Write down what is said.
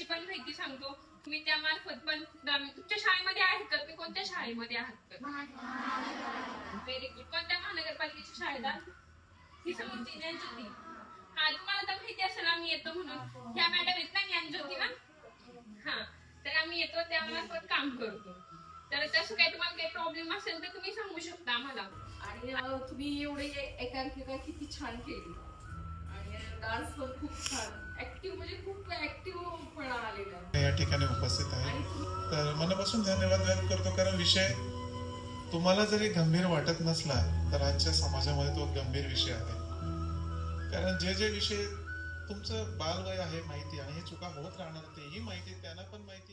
शाळेची पण माहिती सांगतो. मी त्या मार्फत पण तुमच्या शाळेमध्ये आहेत का? तुम्ही कोणत्या शाळेमध्ये आहात तर व्हेरी गुड कोणत्या महानगरपालिकेच्या शाळेत आहात? हा तुम्हाला तर माहिती असेल आम्ही येतो म्हणून. ह्या मॅडम आहेत ना ज्ञानज्योती ना? हा तर आम्ही येतो त्या मार्फत काम करतो. तर तसं काही तुम्हाला काही प्रॉब्लेम असेल तर तुम्ही सांगू शकता आम्हाला. आणि तुम्ही एवढे एकांकिका किती छान केली. आणि डान्स पण खूप छान. म्हणजे खूप आलेला. या ठिकाणी उपस्थित आहे तर मनापासून धन्यवाद व्यक्त करतो कारण विषय तुम्हाला जरी गंभीर वाटत नसला तर आजच्या समाजामध्ये तो गंभीर विषय आहे कारण जे जे विषय तुमचं बालवय आहे माहिती आणि हे चुका होत राहणार तेही माहिती त्यांना पण माहिती